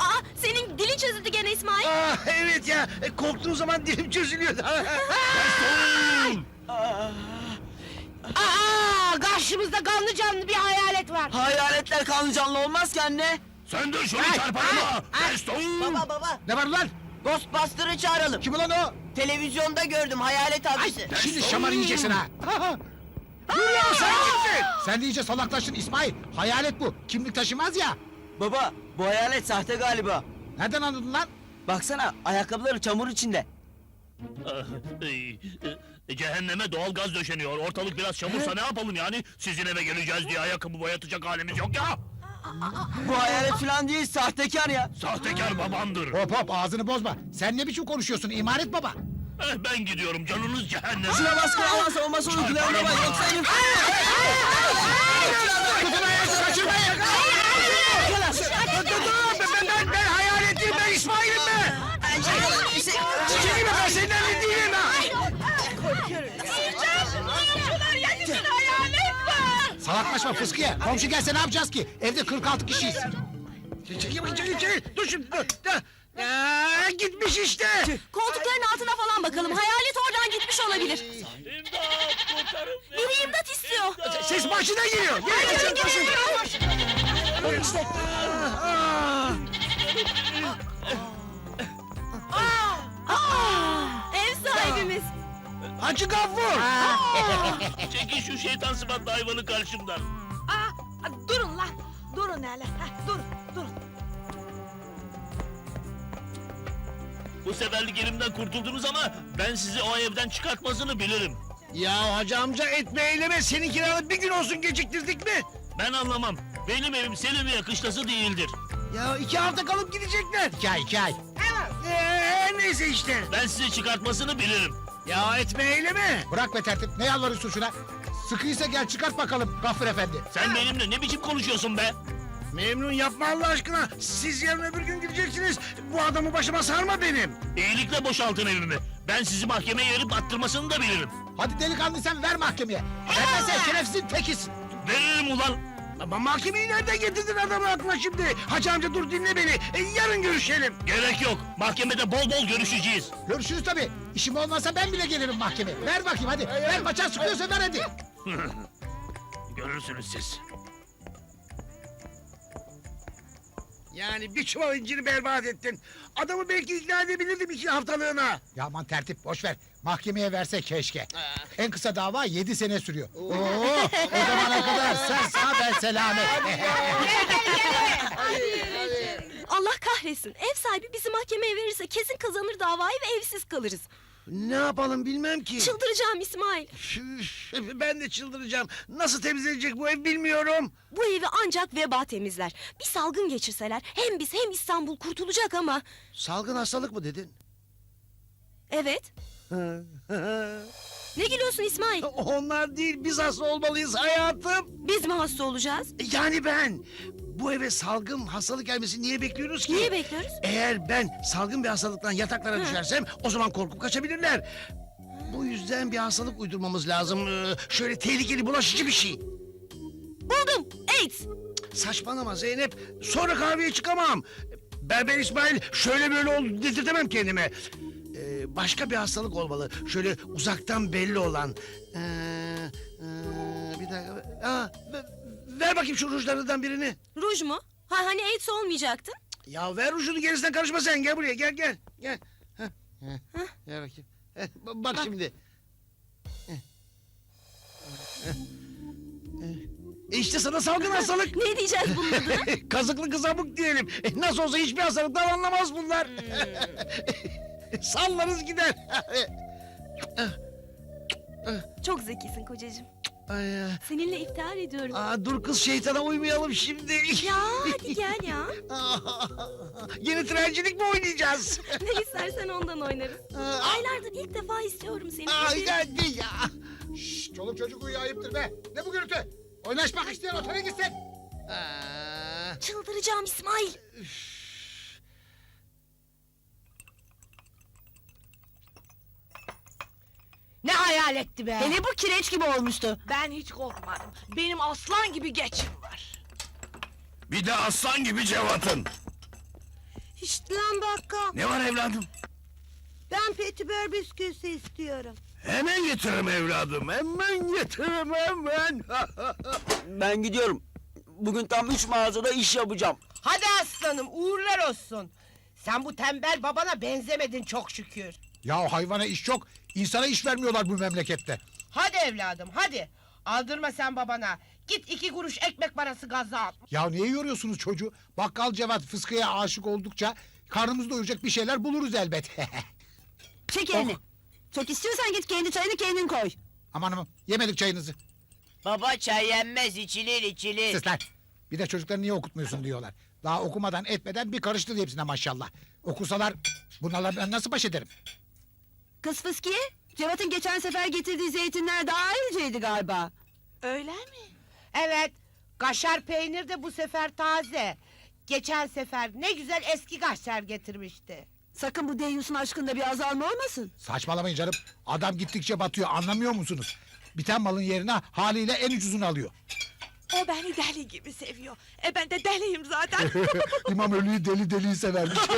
Aa senin dilin çözüldü gene İsmail. Ah evet ya. E, korktuğum zaman dilim çözülüyordu. Aa, karşımızda kanlı canlı bir hayalet var. Hayaletler kanlı canlı olmaz ki anne. Sen de şunu Ay, çarpalım ay. Destur. Baba baba. Ne var lan? Ghostbuster'ı çağıralım. Kim ulan o? Televizyonda gördüm hayalet Ay, abisi. şimdi şamarı yiyeceksin ha. Dur sen kimsin? Sen de iyice salaklaştın İsmail. Hayalet bu. Kimlik taşımaz ya. Baba bu hayalet sahte galiba. Nereden anladın lan? Baksana ayakkabıları çamur içinde. Ah, e, Cehenneme doğal gaz döşeniyor. Ortalık biraz çamursa ne yapalım yani? Sizin eve geleceğiz diye ayakkabı boyatacak halimiz yok ya. Bu hayalet falan değil sahtekar ya. Sahtekar babandır. Hop hop ağzını bozma. Sen ne biçim konuşuyorsun imaret baba? Eh, ben gidiyorum canınız cehenneme. Şuna baskın alan olmasa onu kulağına bak yoksa herif... Tutun ayağı kaçırmayın. Salaklaşma fıskiye. Komşu gelse ne yapacağız ki? Evde 46 kişiyiz. Çekil çekil çekil. Dur şimdi dur. dur. Aa, gitmiş işte. Koltukların altına falan bakalım. Hayalet oradan gitmiş olabilir. İmdat kurtarın beni. Biri imdat istiyor. Ses başına geliyor. Gel gel gel. Hacı Gaffur. Çekin şu şeytan sıfatlı hayvanı karşımdan. Aa, durun lan. Durun hele. Heh, durun, durun. Bu seferlik elimden kurtuldunuz ama ben sizi o evden çıkartmasını bilirim. Ya hacı amca etme eyleme. Senin kiranı bir gün olsun geciktirdik mi? Ben anlamam. Benim evim Selimiye kışlası değildir. Ya iki hafta kalıp gidecekler. İki ay iki ay. Ee, neyse işte. Ben sizi çıkartmasını bilirim. Ya etme eyleme. Bırak be tertip. Ne yalvarıyorsun şuna? Sıkıysa gel çıkart bakalım Gaffur efendi. Sen benimle ne biçim konuşuyorsun be? Memnun yapma Allah aşkına. Siz yarın öbür gün gideceksiniz. Bu adamı başıma sarma benim. İyilikle boşaltın evimi. Ben sizi mahkemeye verip attırmasını da bilirim. Hadi delikanlı sen ver mahkemeye. Vermezsen şerefsizin tekisin. Veririm ulan. Ama mahkemeyi nereden getirdin adamı aklına şimdi? Hacı amca dur dinle beni. E, yarın görüşelim. Gerek yok. Mahkemede bol bol görüşeceğiz. Görüşürüz tabii. İşim olmazsa ben bile gelirim mahkemeye. Ver bakayım hadi. Ver maça sıkıyorsa ver hadi. Görürsünüz siz. Yani bir çuval inciri berbat ettin. Adamı belki ikna edebilirdim iki haftalığına. Ya aman tertip boş ver. Mahkemeye verse keşke. En kısa dava yedi sene sürüyor. Oo, o zamana kadar sen sağ ben selamet. Allah kahretsin. Ev sahibi bizi mahkemeye verirse kesin kazanır davayı ve evsiz kalırız. Ne yapalım bilmem ki. Çıldıracağım İsmail. Üf, ben de çıldıracağım. Nasıl temizlenecek bu ev bilmiyorum. Bu evi ancak veba temizler. Bir salgın geçirseler hem biz hem İstanbul kurtulacak ama... Salgın hastalık mı dedin? Evet. Ne gülüyorsun İsmail? Onlar değil biz hasta olmalıyız hayatım. Biz mi hasta olacağız? Yani ben. Bu eve salgın hastalık gelmesi niye bekliyoruz ki? Niye bekliyoruz? Eğer ben salgın bir hastalıktan yataklara düşersem o zaman korkup kaçabilirler. Bu yüzden bir hastalık uydurmamız lazım. Ee, şöyle tehlikeli bulaşıcı bir şey. Buldum. AIDS. Saçmalama Zeynep. Sonra kahveye çıkamam. Berber İsmail şöyle böyle oldu dedirtemem kendime. Başka bir hastalık olmalı. Şöyle uzaktan belli olan. Ee, ee, bir dakika. Aa, ver, ver bakayım şu rujlarından birini. Ruj mu? Ha hani AIDS olmayacaktın? Ya ver rujunu gerisinden karışma sen. Gel buraya gel gel. Gel. Heh, heh, Gel bakayım. Heh, ba- bak, şimdi. Heh. Heh. İşte sana salgın hastalık. Ne diyeceğiz bunun adına? Kazıklı kızamık diyelim. E, Nasıl olsa hiçbir hastalıktan anlamaz bunlar. Sallarız gider. Çok zekisin kocacığım. Ay, ya. Seninle iftihar ediyorum. Aa, dur kız şeytana uymayalım şimdi. Ya hadi gel ya. Yeni trencilik mi oynayacağız? Ne istersen ondan oynarız. Aa, Aylardır ilk defa istiyorum seni. Ay Hadi. hadi ya. Şşş çoluk çocuk uyuyor ayıptır be. Ne bu gürültü? Oynaşmak isteyen otele gitsin. Aa, Çıldıracağım İsmail. Ne hayaletti be. Hele bu kireç gibi olmuştu. Ben hiç korkmadım. Benim aslan gibi geçim var. Bir de aslan gibi Cevat'ın. İşte lan bakkal. Ne var evladım? Ben petibör bisküvisi istiyorum. Hemen getiririm evladım. Hemen getiririm hemen. Ben gidiyorum. Bugün tam üç mağazada iş yapacağım. Hadi aslanım uğurlar olsun. Sen bu tembel babana benzemedin çok şükür. Ya hayvana iş yok. İnsana iş vermiyorlar bu memlekette. Hadi evladım hadi. Aldırma sen babana. Git iki kuruş ekmek parası gaza al. Ya niye yoruyorsunuz çocuğu? Bakkal Cevat fıskıya aşık oldukça karnımızı doyuracak bir şeyler buluruz elbet. Çek elini. Çok istiyorsan git kendi çayını kendin koy. Aman aman yemedik çayınızı. Baba çay yenmez içilir içilir. Sus lan. Bir de çocukları niye okutmuyorsun diyorlar. Daha okumadan etmeden bir karıştı hepsine maşallah. Okusalar bunlarla ben nasıl baş ederim? Kız Fıskiye, Cevat'ın geçen sefer getirdiği zeytinler daha ayrıcaydı galiba. Öyle mi? Evet. Kaşar peynir de bu sefer taze. Geçen sefer ne güzel eski kaşar getirmişti. Sakın bu deyyusun aşkında bir azalma olmasın. Saçmalamayın canım. Adam gittikçe batıyor anlamıyor musunuz? Biten malın yerine haliyle en ucuzunu alıyor. O beni deli gibi seviyor. E ben de deliyim zaten. İmam ölüyü deli deliyi severmiş.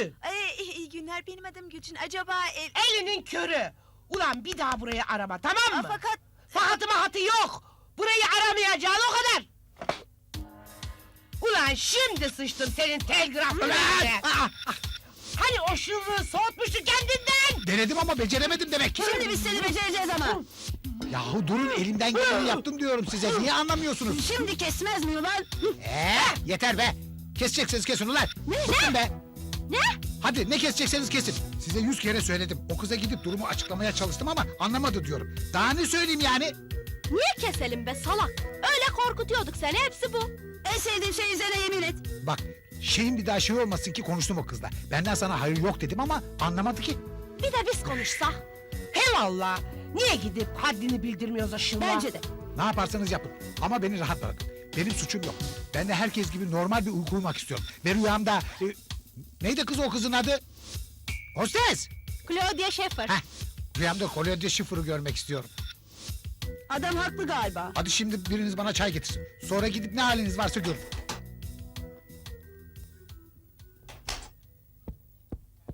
Ali! Ee, iyi günler benim adım Gülçin. Acaba el... Elinin körü. Ulan bir daha burayı arama tamam mı? Fakat Fahatı mahatı yok. Burayı aramayacaksın o kadar. Ulan şimdi sıçtım senin telgrafın önüne. Hani o şırrığı soğutmuştu kendinden. Denedim ama beceremedim demek. Şimdi biz seni becereceğiz ama. Yahu durun elimden geleni yaptım diyorum size. Niye anlamıyorsunuz? Şimdi kesmez mi ulan? Ee, yeter be. Kesecekseniz kesin ulan. Ne? be. Ne? Hadi ne kesecekseniz kesin. Size yüz kere söyledim. O kıza gidip durumu açıklamaya çalıştım ama anlamadı diyorum. Daha ne söyleyeyim yani? Niye keselim be salak? Öyle korkutuyorduk seni hepsi bu. En sevdiğin şey üzerine yemin et. Bak şeyin bir daha şey olmasın ki konuştum o kızla. Benden sana hayır yok dedim ama anlamadı ki. Bir de biz konuşsak. He valla. Niye gidip haddini bildirmiyoruz aşılma? Bence de. Ne yaparsanız yapın. Ama beni rahat bırakın. Benim suçum yok. Ben de herkes gibi normal bir uyku uyumak istiyorum. Ve rüyamda... e, neydi kız o kızın adı? Hostes! Claudia Schiffer. Heh, rüyamda Claudia Schiffer'ı görmek istiyorum. Adam haklı galiba. Hadi şimdi biriniz bana çay getirsin. Sonra gidip ne haliniz varsa görün.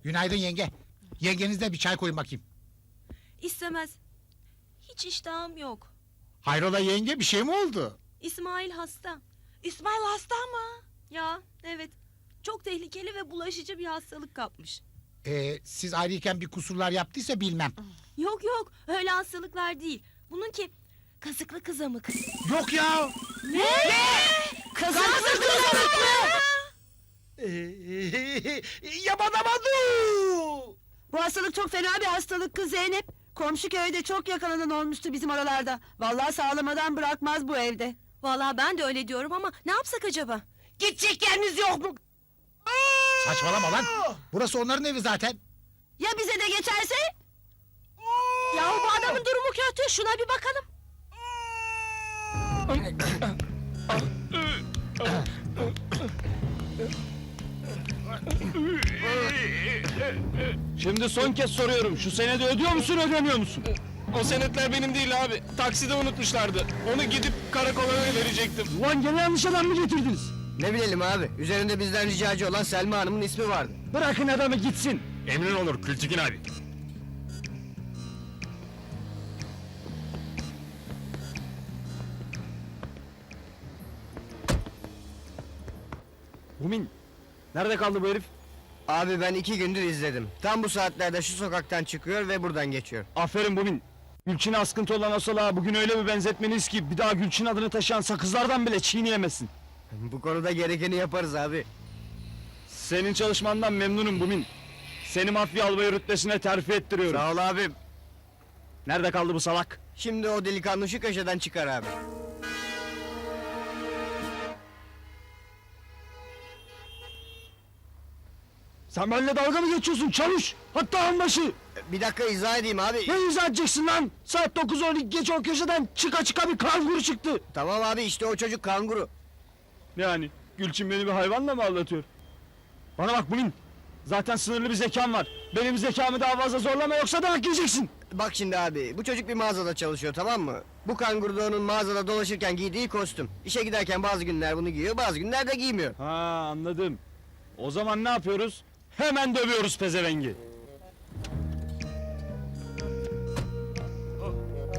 Günaydın yenge. Yengenizde bir çay koyun bakayım. İstemez. Hiç iştahım yok. Hayrola yenge bir şey mi oldu? İsmail hasta. İsmail hasta mı? Ya evet. Çok tehlikeli ve bulaşıcı bir hastalık kapmış. Ee, siz ayrıyken bir kusurlar yaptıysa bilmem. Yok yok öyle hastalıklar değil. Bununki kazıklı kızamık. Yok ya. Kazıklı Yabanamadı. Bu hastalık çok fena bir hastalık kız Zeynep. Komşu köyde çok yakalanan olmuştu bizim oralarda. Vallahi sağlamadan bırakmaz bu evde. Vallahi ben de öyle diyorum ama ne yapsak acaba? Gidecek yeriniz yok mu? Saçmalama lan. Burası onların evi zaten. Ya bize de geçerse? Yahu bu adamın durumu kötü. Şuna bir bakalım. Şimdi son kez soruyorum. Şu senedi ödüyor musun ödemiyor musun? O senetler benim değil abi. Takside unutmuşlardı. Onu gidip karakola verecektim. Ulan gene yanlış adam mı getirdiniz? Ne bilelim abi. Üzerinde bizden ricacı olan Selma Hanım'ın ismi vardı. Bırakın adamı gitsin. Emrin olur Kültikin abi. Bumin. Nerede kaldı bu herif? Abi ben iki gündür izledim. Tam bu saatlerde şu sokaktan çıkıyor ve buradan geçiyor. Aferin Bumin. Gülçin'e askıntı olan o salağa bugün öyle bir benzetmeniz ki bir daha Gülçin adını taşıyan sakızlardan bile çiğneyemesin. Bu konuda gerekeni yaparız abi. Senin çalışmandan memnunum Bumin. Seni mafya albayı rütbesine terfi ettiriyorum. Sağ ol abim. Nerede kaldı bu salak? Şimdi o delikanlı şu köşeden çıkar abi. Sen benimle dalga mı geçiyorsun çavuş? Hatta anbaşı. Bir dakika izah edeyim abi. Ne izah edeceksin lan? Saat 9.12 geç o köşeden çıka çıka bir kanguru çıktı. Tamam abi işte o çocuk kanguru. Yani Gülçin beni bir hayvanla mı aldatıyor? Bana bak Bumin. Zaten sınırlı bir zekan var. Benim zekamı daha fazla zorlama yoksa dayak yiyeceksin. Bak şimdi abi bu çocuk bir mağazada çalışıyor tamam mı? Bu onun mağazada dolaşırken giydiği kostüm. İşe giderken bazı günler bunu giyiyor bazı günler de giymiyor. Ha anladım. O zaman ne yapıyoruz? Hemen dövüyoruz pezevengi.